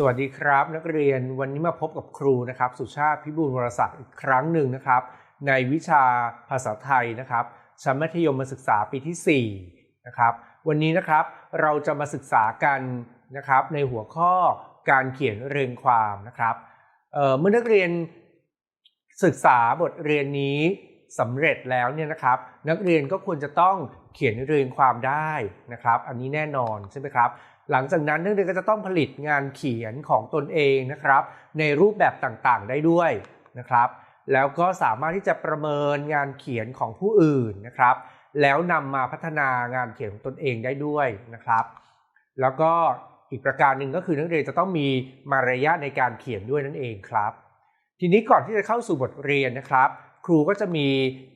สวัสดีครับ นักเรียนวันนี้มาพบกับครูนะครับ สุชาติพิบูลวรศักดิ์อีกครั้งหนึ่งนะครับ ในวิชาภาษาไทยนะครับชั้นมัธยมศึกษาปีที่4นะครับวันนี้นะครับเราจะมาศึกษากันนะครับในหัวข้อการเขียนเรียงความนะครับเเมื่อนักเรียนศึกษาบทเรียนนี้สำเร็จแล้วเนี่ยนะครับ นักเรียนก็ควรจะต้องเขียนเรียงความได้นะครับ อันนี้แน่นอนใช่ไหมครับ หลังจากนั้นนักเรียนก็จะต้องผลิตงานเขียนของตนเองนะครับ ในรูปแบบต่างๆ ได้ด้วยนะครับ แล้วก็สามารถที่จะประเมินงานเขียนของผู้อื่นนะครับ แล้วนำมาพัฒนางานเขียนของตนเองได้ด้วยนะครับ แล้วก็อีกประการหนึ่งก็คือนักเรียนจะต้องมีมารยาทในการเขียนด้วยนั่นเองครับ ทีนี้ก่อนที่จะเข้าสู่บทเรียนนะครับ ครูก็จะมี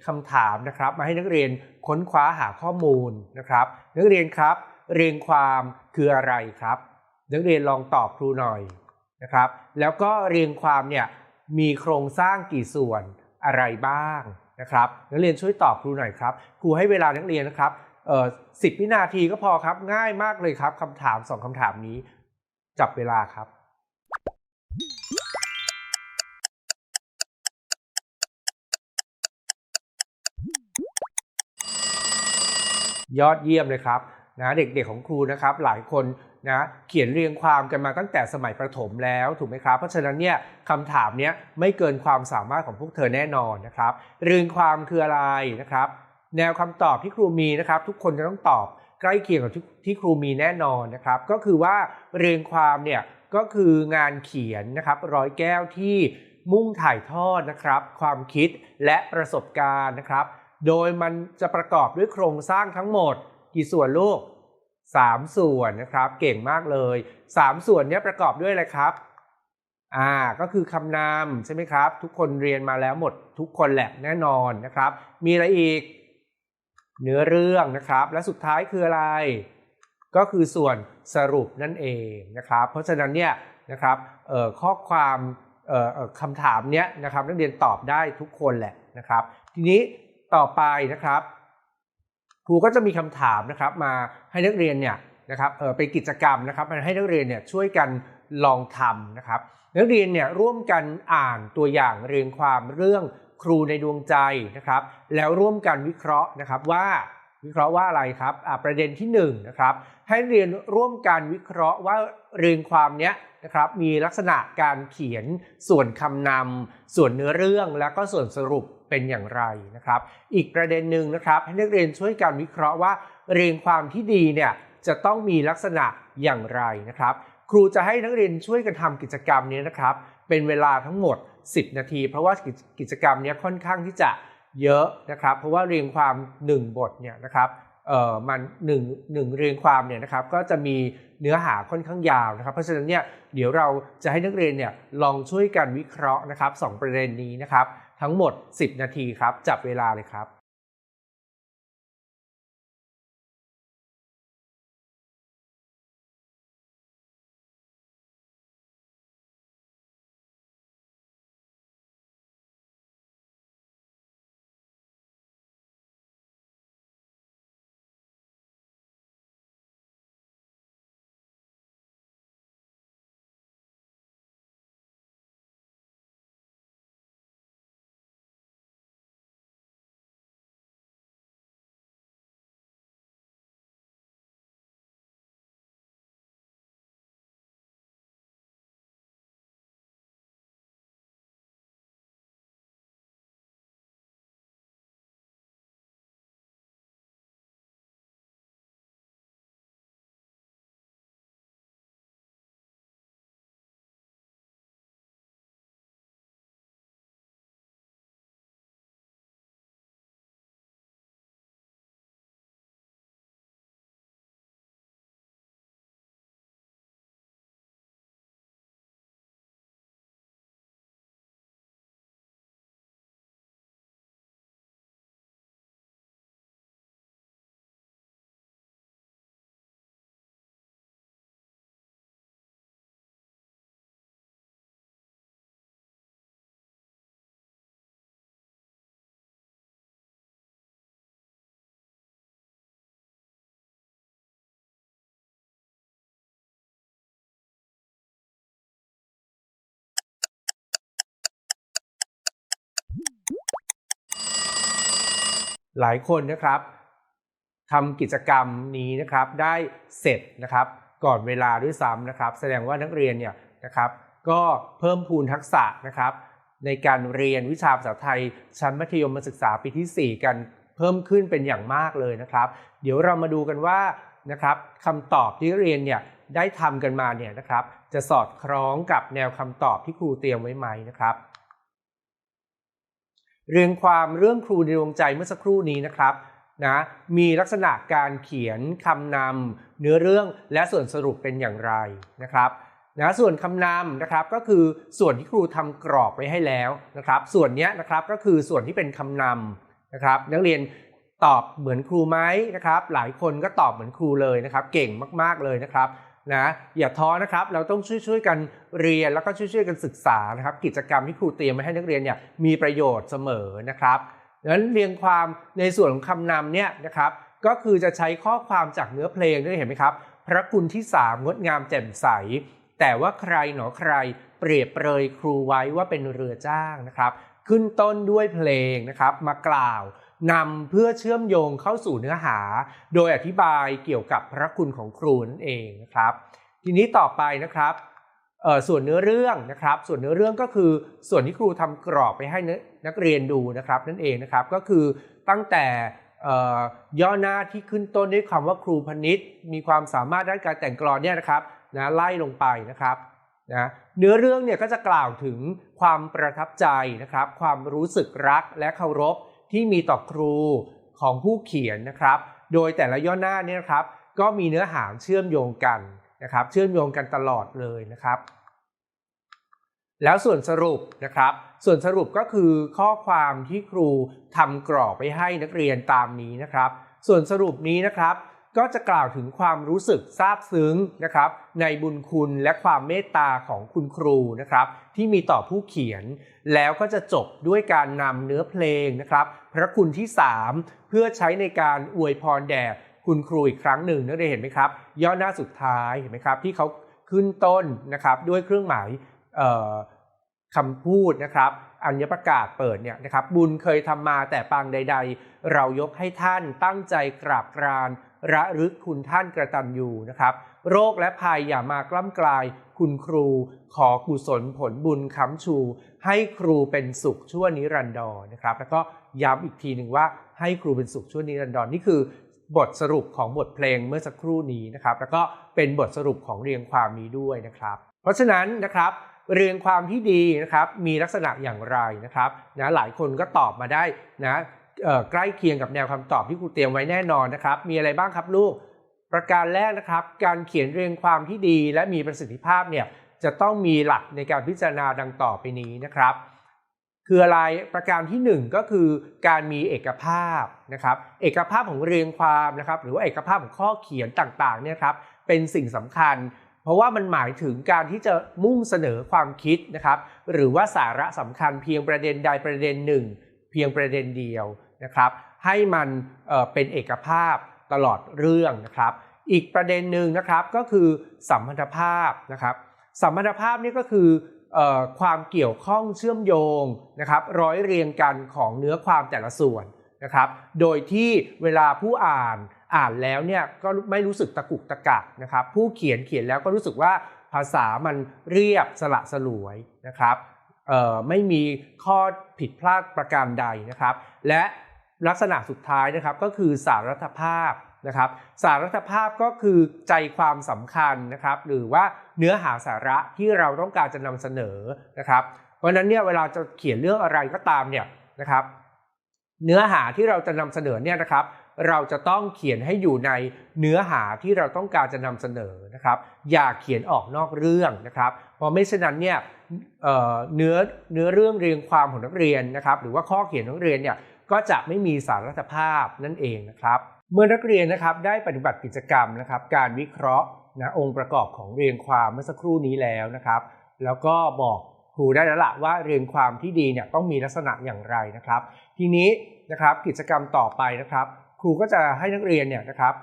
คำถามนะครับ มาให้นักเรียนค้นคว้าหาข้อมูลนะครับ นักเรียนครับ เรียงความคืออะไรครับ นักเรียนลองตอบครูหน่อยนะครับ แล้วก็เรียงความเนี่ยมีโครงสร้างกี่ส่วนอะไรบ้างนะครับ นักเรียนช่วยตอบครูหน่อยครับ ครูให้เวลานักเรียนนะครับเอ่อสิบวินาทีก็พอครับ ง่ายมากเลยครับคำถามสองคำถามนี้ จับเวลาครับยอดเยี่ยมเลยครับ นะเด็กๆของครูนะครับหลายคนนะเขียนเรียงความกันมาตั้งแต่สมัยประถมแล้วถูกไหมครับ เพราะฉะนั้นเนี่ยคำถามเนี้ยไม่เกินความสามารถของพวกเธอแน่นอนนะครับเรียงความคืออะไรนะครับ แนวคำตอบที่ครูมีนะครับ ทุกคนจะต้องตอบใกล้เคียงกับที่ครูมีแน่นอนนะครับ ก็คือว่าเรียงความเนี่ยก็คืองานเขียนนะครับร้อยแก้วที่มุ่งถ่ายทอดนะครับ ความคิดและประสบการณ์นะครับ โดยมันจะประกอบด้วยโครงสร้างทั้งหมด กี่ส่วนลูก 3 ส่วนนะครับ เก่งมากเลย 3 ส่วนนี้ประกอบด้วยอะไรครับอ่าก็คือคำนามใช่ไหมครับ ทุกคนเรียนมาแล้วหมดทุกคนแหละแน่นอนนะครับ มีอะไรอีก เนื้อเรื่องนะครับ และสุดท้ายคืออะไร ก็คือส่วนสรุปนั่นเองนะครับ เพราะฉะนั้นเนี่ยนะครับเออข้อความเออคำถามเนี้ยนะครับนักเรียนตอบได้ทุกคนแหละนะครับ ทีนี้ต่อไปนะครับ รูก็จะมีคำถามนะครับมาให้นักเรียนเนี่ยนะครับเออเป็นกิจกรรมนะครับมาให้นักเรียนเนี่ยช่วยกันลองทำนะครับนักเรียนเนี่ยร่วมกันอ่านตัวอย่างเรียงความเรื่องครูในดวงใจนะครับแล้วร่วมกันวิเคราะห์นะครับว่าวิเคราะห์ว่าอะไรครับประเด็นที่1นงนะครับให้เรียนร่วมกันวิเคราะห์ว่าเรียงความเนี้ยนะครับมีลักษณะการเขียนส่วนคำนำส่วนเนื้อเรื่องแล้วก็ส่วนสรุป เป็นอย่างไรนะครับ อีกประเด็นหนึ่งนะครับให้นักเรียนช่วยกันวิเคราะห์ว่าเรียงความที่ดีเนี่ยจะต้องมีลักษณะอย่างไรนะครับ ครูจะให้นักเรียนช่วยกันทำกิจกรรมนี้นะครับ เป็นเวลาทั้งหมด 10 นาที เพราะว่ากิจกรรมนี้ค่อนข้างที่จะเยอะนะครับ เพราะว่าเรียงความ 1 บทเนี่ยนะครับเอ่อมันหนึ่งหนึ่งเรียงความเนี่ยนะครับก็จะมีเนื้อหาค่อนข้างยาวนะครับ เพราะฉะนั้นเนี่ยเดี๋ยวเราจะให้นักเรียนเนี่ยลองช่วยกันวิเคราะห์นะครับสองประเด็นนี้นะครับ ทั้งหมด 10 นาทีครับ จับเวลาเลยครับ หลายคนนะครับทำกิจกรรมนี้นะครับได้เสร็จนะครับ ก่อนเวลาด้วยซ้ำนะครับ แสดงว่านักเรียนเนี่ยนะครับก็เพิ่มพูนทักษะนะครับ ในการเรียนวิชาภาษาไทย ชั้นมัธยมศึกษาปีที่ 4 กันเพิ่มขึ้นเป็นอย่างมากเลยนะครับ เดี๋ยวเรามาดูกันว่านะครับคำตอบที่เรียนเนี่ยได้ทำกันมาเนี่ยนะครับ จะสอดคล้องกับแนวคำตอบที่ครูเตรียมไว้ไหมนะครับ เรียงความเรื่องครูในดวงใจเมื่อสักครู่นี้นะครับนะมีลักษณะการเขียนคำนำเนื้อเรื่องและส่วนสรุปเป็นอย่างไรนะครับนะส่วนคำนำนะครับก็คือส่วนที่ครูทำกรอบไว้ให้แล้วนะครับ ส่วนนี้นะครับก็คือส่วนที่เป็นคำนำนะครับ นักเรียนตอบเหมือนครูไหมนะครับ หลายคนก็ตอบเหมือนครูเลยนะครับ เก่งมากๆเลยนะครับ นะอย่าท้อนะครับ เราต้องช่วยๆกันเรียนแล้วก็ช่วยๆกันศึกษานะครับ กิจกรรมที่ครูเตรียมไว้ให้นักเรียนเนี่ยมีประโยชน์เสมอนะครับดังนั้นเรียงความในส่วนของคำนำเนี่ยนะครับก็คือจะใช้ข้อความจากเนื้อเพลงด้วยเห็นไหมครับ พระคุณที่สามงดงามแจ่มใส แต่ว่าใครหนอใครเปรียบเปรยครูไว้ว่าเป็นเรือจ้างนะครับ ขึ้นต้นด้วยเพลงนะครับ มากล่าว นำเพื่อเชื่อมโยงเข้าสู่เนื้อหา โดยอธิบายเกี่ยวกับพระคุณของครูนั่นเองนะครับ ทีนี้ต่อไปนะครับส่วนเนื้อเรื่องนะครับ ส่วนเนื้อเรื่องก็คือส่วนที่ครูทำกรอบไปให้นักเรียนดูนะครับนั่นเองนะครับก็คือตั้งแต่ย่อหน้าที่ขึ้นต้นด้วยคำว่าครูพนิษมีความสามารถด้านการแต่งกลอนเนี่ยนะครับนะไล่ลงไปนะครับนะเนื้อเรื่องเนี่ยก็จะกล่าวถึงความประทับใจนะครับ ความรู้สึกรักและเคารพ ที่มีต่อครูของผู้เขียนนะครับ โดยแต่ละย่อหน้านี่นะครับ ก็มีเนื้อหาเชื่อมโยงกันนะครับ เชื่อมโยงกันตลอดเลยนะครับ แล้วส่วนสรุปนะครับ ส่วนสรุปก็คือข้อความที่ครูทำกรอบไปให้นักเรียนตามนี้นะครับ ส่วนสรุปนี้นะครับ ก็จะกล่าวถึงความรู้สึกซาบซึ้งนะครับในบุญคุณและความเมตตาของคุณครูนะครับที่มีต่อผู้เขียน แล้วก็จะจบด้วยการนำเนื้อเพลงนะครับ พระคุณที่ 3 เพื่อใช้ในการอวยพรแด่คุณครูอีกครั้งหนึ่งนักเรียนเห็นไหมครับ ย่อหน้าสุดท้ายเห็นไหมครับที่เขาขึ้นต้นนะครับด้วยเครื่องหมายคำพูดนะครับอัญญประกาศเปิดเนี่ยนะครับบุญเคยทำมาแต่ปางใด ๆ เรายกให้ท่านตั้งใจกราบกราน ระลึกคุณท่านกระตันยูนะครับ โรคและภัยอย่ามากล้ำกลายคุณครูขอกุศลผลบุญค้ำชู ให้ครูเป็นสุขชั่วนิรันดรนะครับ แล้วก็ย้ำอีกทีหนึ่งว่าให้ครูเป็นสุขชั่วนิรันดรนี่คือบทสรุปของบทเพลงเมื่อสักครู่นี้นะครับ แล้วก็เป็นบทสรุปของเรียงความนี้ด้วยนะครับ เพราะฉะนั้นนะครับเรียงความที่ดีนะครับมีลักษณะอย่างไรนะครับนะหลายคนก็ตอบมาได้นะ ใกล้เคียงกับแนวคำตอบที่ครูเตรียมไว้แน่นอนนะครับ มีอะไรบ้างครับลูก ประการแรกนะครับ การเขียนเรียงความที่ดีและมีประสิทธิภาพเนี่ยจะต้องมีหลักในการพิจารณาดังต่อไปนี้นะครับ คืออะไรประการที่ 1 ก็คือการมีเอกภาพนะครับ เอกภาพของเรียงความนะครับ หรือว่าเอกภาพของข้อเขียนต่างๆเนี่ยครับเป็นสิ่งสำคัญ เพราะว่ามันหมายถึงการที่จะมุ่งเสนอความคิดนะครับ หรือว่าสาระสำคัญเพียงประเด็นใดประเด็นหนึ่ง เพียงประเด็นเดียว นะครับให้มันเป็นเอกภาพตลอดเรื่องนะครับ อีกประเด็นหนึ่งนะครับก็คือสัมพันธภาพนะครับสัมพันธภาพนี่ก็คืออความเกี่ยวข้องเชื่อมโยงนะครับร้อยเรียงกันของเนื้อความแต่ละส่วนนะครับ โดยที่เวลาผู้อ่านอ่านแล้วเนี่ยก็ไม่รู้สึกตะกุกตะกักนะครับ ผู้เขียนเขียนแล้วก็รู้สึกว่าภาษามันเรียบสละสลวยนะครับไม่มีข้อผิดพลาดประการใดนะครับ และ ลักษณะสุดท้ายนะครับก็คือสารัฐภาพนะครับสารัฐภาพก็คือใจความสำคัญนะครับหรือว่าเนื้อหาสาระที่เราต้องการจะนำเสนอนะครับเพราะนั้นเนี่ยเวลาจะเขียนเรื่องอะไรก็ตามเนี่ยนะครับเนื้อหาที่เราจะนำเสนอเนี่ยนะครับเราจะต้องเขียนให้อยู่ในเนื้อหาที่เราต้องการจะนำเสนอนะครับ อย่าเขียนออกนอกเรื่องนะครับเพราะไม่เช่นนั้นเนี่ยเนื้อเนื้อเรื่องเรียงความของนักเรียนนะครับ หรือว่าข้อเขียนนักเรียนเนี่ย ก็จะไม่มีสารัฐภาพนั่นเองนะครับ เมื่อนักเรียนนะครับได้ปฏิบัติกิจกรรมนะครับ การวิเคราะห์นะองค์ประกอบของเรียงความเมื่อสักครู่นี้แล้วนะครับ แล้วก็บอกครูได้แล้วละว่าเรียงความที่ดีเนี่ยต้องมีลักษณะอย่างไรนะครับ ทีนี้นะครับกิจกรรมต่อไปนะครับ ครูก็จะให้นักเรียนเนี่ยนะครับ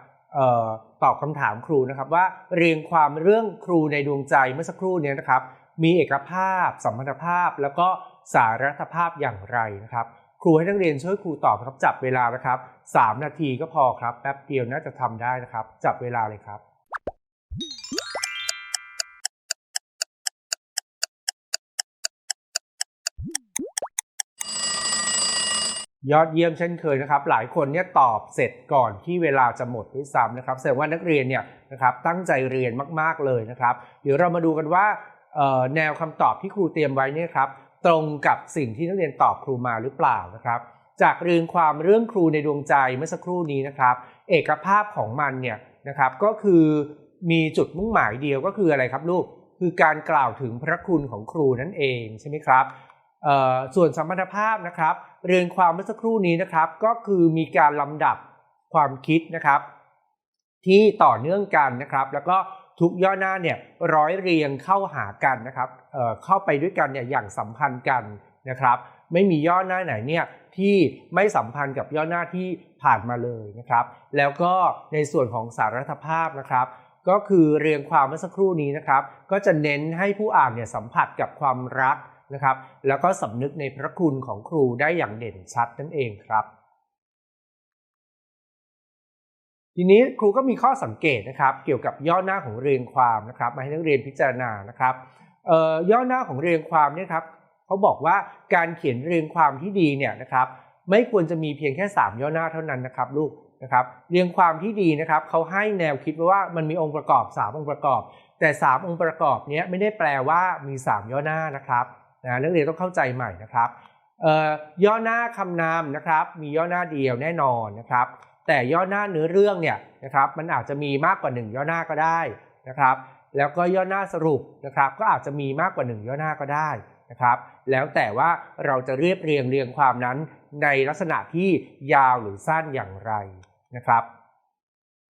ตอบคำถามครูนะครับว่าเรียงความเรื่องครูในดวงใจเมื่อสักครู่นี้นะครับ มีเอกภาพ สัมพันธภาพ แล้วก็สารัฐภาพอย่างไรนะครับ ครูให้นักเรียนช่วยครูตอบครับจับเวลานะครับ 3 นาทีก็พอครับแป๊บเดียวน่าจะทำได้นะครับ จับเวลาเลยครับยอดเยี่ยมเช่นเคยนะครับ หลายคนเนี่ยตอบเสร็จก่อนที่เวลาจะหมดด้วยซ้ำนะครับแสดงว่านักเรียนเนี่ยนะครับตั้งใจเรียนมากๆเลยนะครับ เดี๋ยวเรามาดูกันว่าแนวคำตอบที่ครูเตรียมไว้เนี่ยครับ ตรงกับสิ่งที่นักเรียนตอบครูมาหรือเปล่านะครับ จากเรียนความเรื่องครูในดวงใจเมื่อสักครู่นี้นะครับ เอกภาพของมันเนี่ยนะครับก็คือมีจุดมุ่งหมายเดียวก็คืออะไรครับลูกคือการกล่าวถึงพระคุณของครูนั่นเองใช่ไหมครับส่วนสัมพันธภาพนะครับ เรียนความเมื่อสักครู่นี้นะครับ ก็คือมีการลำดับความคิดนะครับ ที่ต่อเนื่องกันนะครับ แล้วก็ ทุกย่อหน้าเนี่ยร้อยเรียงเข้าหากันนะครับเเข้าไปด้วยกันเนี่ยอย่างสัมพันธ์กันนะครับไม่มีย่อหน้าไหนเนี่ยที่ไม่สัมพันธ์กับย่อหน้าที่ผ่านมาเลยนะครับ แล้วก็ในส่วนของสารัฐภาพนะครับ ก็คือเรียงความเมื่อสักครู่นี้นะครับ ก็จะเน้นให้ผู้อ่านเนี่ยสัมผัสกับความรักนะครับ แล้วก็สำนึกในพระคุณของครูได้อย่างเด่นชัดนั่นเองครับ ทีนี้ครูก็มีข้อสังเกตนะครับ เกี่ยวกับย่อหน้าของเรียงความนะครับ มาให้นักเรียนพิจารณานะครับย่อหน้าของเรียงความเนี่ยครับเขาบอกว่าการเขียนเรียงความที่ดีเนี่ยนะครับไม่ควรจะมีเพียงแค่ 3 ย่อหน้าเท่านั้นนะครับลูกนะครับเรียงความที่ดีนะครับเขาให้แนวคิดไว้ว่ามันมีองค์ประกอบ 3 องค์ประกอบ แต่ 3 องค์ประกอบเนี้ยไม่ได้แปลว่ามี 3 ย่อหน้านะครับนะนักเรียนต้องเข้าใจใหม่นะครับย่อหน้าคำนามนะครับมีย่อหน้าเดียวแน่นอนนะครับ แต่ย่อหน้าเนื้อเรื่องเนี่ยนะครับมันอาจจะมีมากกว่า 1 ย่อหน้าก็ได้นะครับ แล้วก็ย่อหน้าสรุปนะครับก็อาจจะมีมากกว่า 1 ย่อหน้าก็ได้นะครับ แล้วแต่ว่าเราจะเรียบเรียงเรียงความนั้นในลักษณะที่ยาวหรือสั้นอย่างไรนะครับ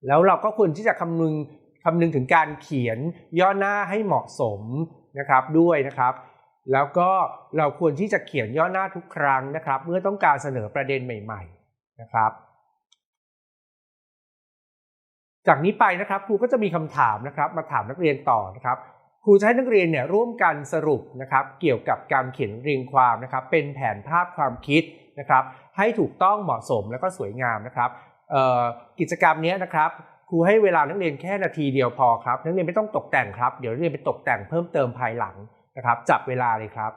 แล้วเราก็ควรที่จะคำนึงคำนึงถึงการเขียนย่อหน้าให้เหมาะสมนะครับด้วยนะครับ แล้วก็เราควรที่จะเขียนย่อหน้าทุกครั้งนะครับ เมื่อต้องการเสนอประเด็นใหม่ ๆนะครับ จากนี้ไปนะครับครูก็จะมีคำถามนะครับมาถามนักเรียนต่อนะครับครูจะให้นักเรียนเนี่ยร่วมกันสรุปนะครับเกี่ยวกับการเขียนเรียงความนะครับเป็นแผนภาพความคิดนะครับให้ถูกต้องเหมาะสมแล้วก็สวยงามนะครับกิจกรรมนี้นะครับครูให้เวลานักเรียนแค่นาทีเดียวพอครับนักเรียนไม่ต้องตกแต่งครับ เดี๋ยวนักเรียนไปตกแต่งเพิ่มเติมภายหลังนะครับจับเวลาเลยครับ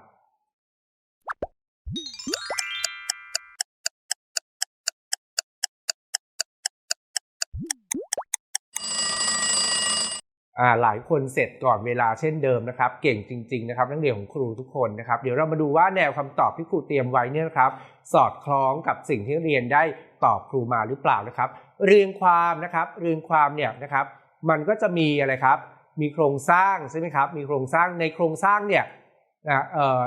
หลายคนเสร็จก่อนเวลาเช่นเดิมนะครับ เก่งจริง ๆ นะครับนักเรียนของครูทุกคนนะครับ เดี๋ยวเรามาดูว่าแนวคำตอบที่ครูเตรียมไว้เนี่ยนะครับ สอดคล้องกับสิ่งที่เรียนได้ตอบครูมาหรือเปล่านะครับ เรียงความนะครับ เรียงความเนี่ยนะครับ มันก็จะมีอะไรครับ มีโครงสร้างใช่ไหมครับ มีโครงสร้างในโครงสร้างเนี่ยนะเอ่อ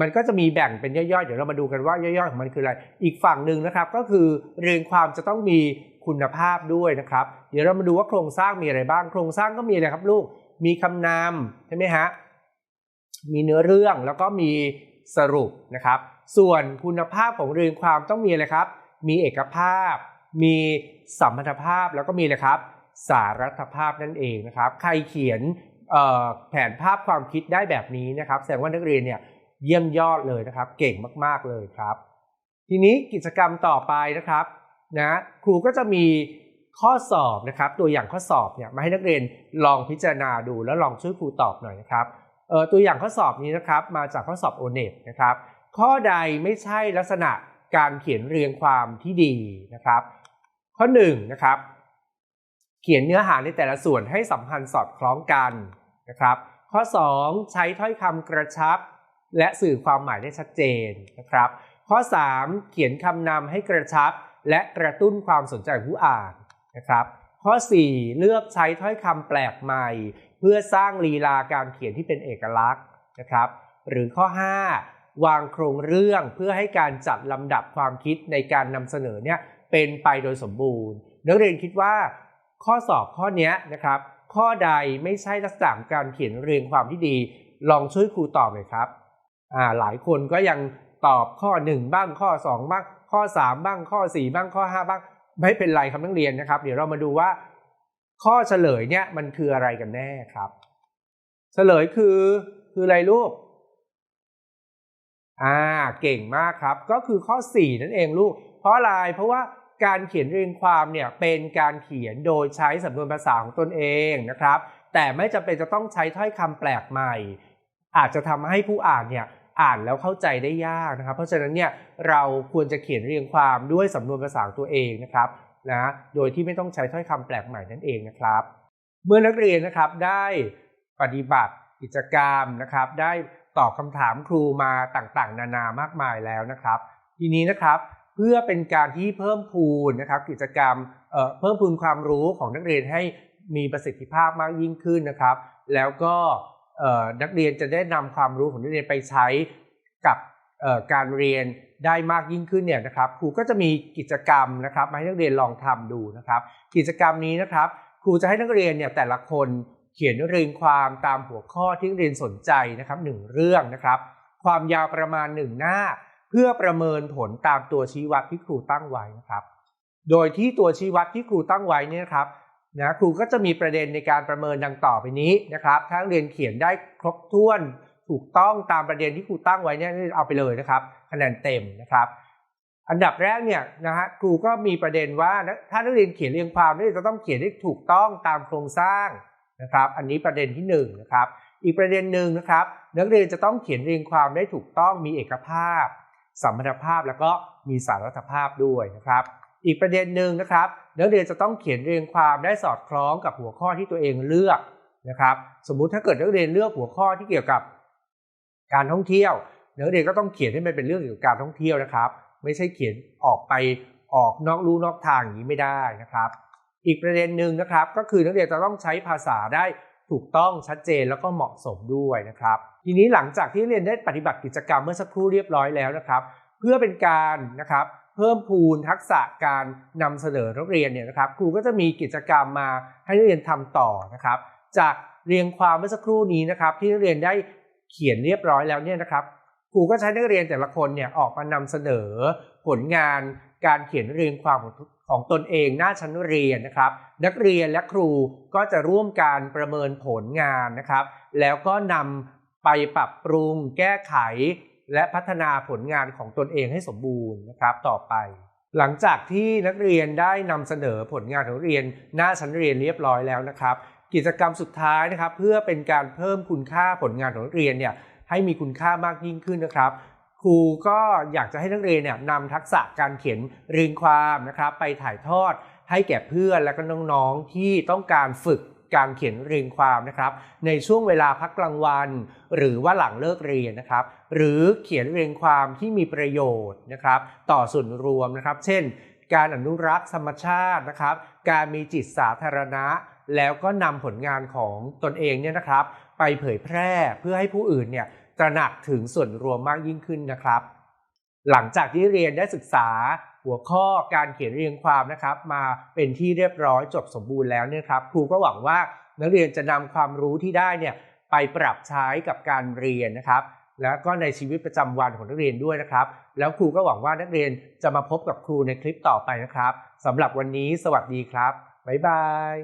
มันก็จะมีแบ่งเป็นย่อยๆ เดี๋ยวเรามาดูกันว่าย่อยๆของมันคืออะไร อีกฝั่งหนึ่งนะครับ ก็คือเรียงความจะต้องมีคุณภาพด้วยนะครับ เดี๋ยวเรามาดูว่าโครงสร้างมีอะไรบ้าง โครงสร้างก็มีอะไรครับลูก มีคำนามใช่ไหมฮะ มีเนื้อเรื่องแล้วก็มีสรุปนะครับ ส่วนคุณภาพของเรียงความต้องมีอะไรครับ มีเอกภาพ มีสัมพันธภาพแล้วก็มีอะไรครับ สารัฐภาพนั่นเองนะครับ ใครเขียนแผนภาพความคิดได้แบบนี้นะครับ แสดงว่านักเรียนเนี่ยเยี่ยมยอดเลยนะครับ เก่งมาก ๆ เลยครับ ทีนี้กิจกรรมต่อไปนะครับ นะครูก็จะมีข้อสอบนะครับตัวอย่างข้อสอบเนี่ยมาให้นักเรียนลองพิจารณาดูแล้วลองช่วยครูตอบหน่อยนะครับเออตัวอย่างข้อสอบนี้นะครับมาจากข้อสอบโอเน็ตนะครับข้อใดไม่ใช่ลักษณะการเขียนเรียงความที่ดีนะครับ ข้อ1นงนะครับเขียนเนื้อหาในแต่ละส่วนให้สัมพันธ์สอดคล้องกันนะครับ ข้อ 2 ใช้ถ้อยคำกระชับ และสื่อความหมายได้ชัดเจนนะครับ ข้อ 3 เขียนคำนำให้กระชับ และกระตุ้นความสนใจของผู้อ่านนะครับ ข้อ 4 เลือกใช้ถ้อยคำแปลกใหม่ เพื่อสร้างลีลาการเขียนที่เป็นเอกลักษณ์นะครับ หรือข้อ 5 วางโครงเรื่องเพื่อให้การจัดลำดับความคิดในการนำเสนอเนี่ยเป็นไปโดยสมบูรณ์ นักเรียนคิดว่า ข้อสอบข้อนี้นะครับ ข้อใดไม่ใช่ลักษณะการเขียนเรียงความที่ดี ลองช่วยครูตอบหน่อยครับอ่าหลายคนก็ยังตอบข้อ 1 บ้างข้อ 2 บ้าง ข้อ 3 บ้างข้อ 4 บ้างข้อ 5 บ้าง ไม่เป็นไรครับนักเรียนนะครับ เดี๋ยวเรามาดูว่า ข้อเฉลยเนี่ยมันคืออะไรกันแน่ครับ เฉลยคือคืออะไรลูกอ่าเก่งมากครับ ก็คือข้อ 4 นั่นเองลูก เพราะอะไรเพราะว่าการเขียนเรียงความเนี่ยเป็นการเขียนโดยใช้สำนวนภาษาของตนเองนะครับ แต่ไม่จำเป็นจะต้องใช้ถ้อยคำแปลกใหม่ อาจจะทำให้ผู้อ่านเนี่ย อ่านแล้วเข้าใจได้ยากนะครับ เพราะฉะนั้นเนี่ยเราควรจะเขียนเรียงความด้วยสำนวนภาษาตัวเองนะครับนะโดยที่ไม่ต้องใช้ถ้อยคำแปลกใหม่นั่นเองนะครับ เมื่อนักเรียนนะครับได้ปฏิบัติกิจกรรมนะครับ ได้ตอบคำถามครูมาต่างๆ นานามากมายแล้วนะครับ ทีนี้นะครับเพื่อเป็นการที่เพิ่มพูนนะครับกิจกรรมเเพิ่มพูนความรู้ของนักเรียนให้มีประสิทธิภาพมากยิ่งขึ้นนะครับ แล้วก็ นักเรียนจะได้นำความรู้ของนักเรียนไปใช้กับการเรียนได้มากยิ่งขึ้นเนี่ยนะครับครูก็จะมีกิจกรรมนะครับให้นักเรียนลองทำดูนะครับ กิจกรรมนี้นะครับ ครูจะให้นักเรียนเนี่ยแต่ละคนเขียนเรียงความตามหัวข้อที่นักเรียนสนใจนะครับหนึ่งเรื่องนะครับ ความยาวประมาณหนึ่งหน้า เพื่อประเมินผลตามตัวชี้วัดที่ครูตั้งไว้นะครับ โดยที่ตัวชี้วัดที่ครูตั้งไว้เนี่ยนะครับ นะครูก็จะมีประเด็นในการประเมินดังต่อไปนี้นะครับถ้าเรียนเขียนได้ครบถ้วนถูกต้องตามประเด็นที่ครูตั้งไว้เนี่ยเอาไปเลยนะครับคะแนนเต็มนะครับ อันดับแรกเนี่ยนะฮะครูก็มีประเด็นว่าถ้านักเรียนเขียนเรียงความนักเรียนจะต้องเขียนได้ถูกต้องตามโครงสร้างนะครับ อันนี้ประเด็นที่1นงนะครับอีกประเด็นหนึ่งนะครับ นักเรียนจะต้องเขียนเรียงความได้ถูกต้องมีเอกภาพ สัมพันธภาพแล้วก็มีสารัฐภาพด้วยนะครับ อีกประเด็นหนึ่งนะครับนักเรียนจะต้องเขียนเรียงความได้สอดคล้องกับหัวข้อที่ตัวเองเลือกนะครับ สมมุติถ้าเกิดนักเรียนเลือกหัวข้อที่เกี่ยวกับการท่องเที่ยวนักเรียนก็ต้องเขียนให้มันเป็นเรื่องเกี่ยวกับการท่องเที่ยวนะครับ ไม่ใช่เขียนออกไปออกนอกลู่นอกทางอย่างนี้ไม่ได้นะครับ อีกประเด็นหนึ่งนะครับ ก็คือนักเรียนจะต้องใช้ภาษาได้ถูกต้องชัดเจนแล้วก็เหมาะสมด้วยนะครับ ทีนี้หลังจากที่เรียนได้ปฏิบัติกิจกรรมเมื่อสักครู่เรียบร้อยแล้วนะครับ เพื่อเป็นการนะครับ พิ่มพูนทักษะการนำเสนอนักเรียนเนี่ยนะครับครูก็จะมีกิจกรรมมาให้นักเรียนทำต่อนะครับ จากเรียงความเมื่อสักครู่นี้นะครับ ที่นักเรียนได้เขียนเรียบร้อยแล้วเนี่ยนะครับครูก็ใช้นักเรียนแต่ละคนเนี่ยออกมานำเสนอผลงานการเขียนเรียงความของของตนเองหน้าชั้นเรียนนะครับ นักเรียนและครูก็จะร่วมการประเมินผลงานนะครับ แล้วก็นำไปปรับปรุงแก้ไข และพัฒนาผลงานของตนเองให้สมบูรณ์นะครับต่อไป หลังจากที่นักเรียนได้นำเสนอผลงานของเรียนหน้าชั้นเรียนเรียบร้อยแล้วนะครับ กิจกรรมสุดท้ายนะครับเพื่อเป็นการเพิ่มคุณค่าผลงานของเรียนเนี่ยให้มีคุณค่ามากยิ่งขึ้นนะครับครูก็อยากจะให้นักเรียนเนี่ยนำทักษะการเขียนเรียงความนะครับ ไปถ่ายทอดให้แก่เพื่อนและก็น้องๆที่ต้องการฝึก การเขียนเรียงความนะครับ ในช่วงเวลาพักกลางวัน หรือว่าหลังเลิกเรียนนะครับ หรือเขียนเรียงความที่มีประโยชน์นะครับ ต่อส่วนรวมนะครับ เช่น การอนุรักษ์ธรรมชาตินะครับ การมีจิตสาธารณะ แล้วก็นำผลงานของตนเองเนี่ยนะครับ ไปเผยแพร่เพื่อให้ผู้อื่นเนี่ยตระหนักถึงส่วนรวมมากยิ่งขึ้นนะครับ หลังจากที่เรียนได้ศึกษา หัวข้อการเขียนเรียงความนะครับ มาเป็นที่เรียบร้อยจบสมบูรณ์แล้วเนี่ยครับครูก็หวังว่านักเรียนจะนำความรู้ที่ได้เนี่ยไปปรับใช้กับการเรียนนะครับ แล้วก็ในชีวิตประจำวันของนักเรียนด้วยนะครับ แล้วครูก็หวังว่านักเรียนจะมาพบกับครูในคลิปต่อไปนะครับสำหรับวันนี้สวัสดีครับบ๊ายบาย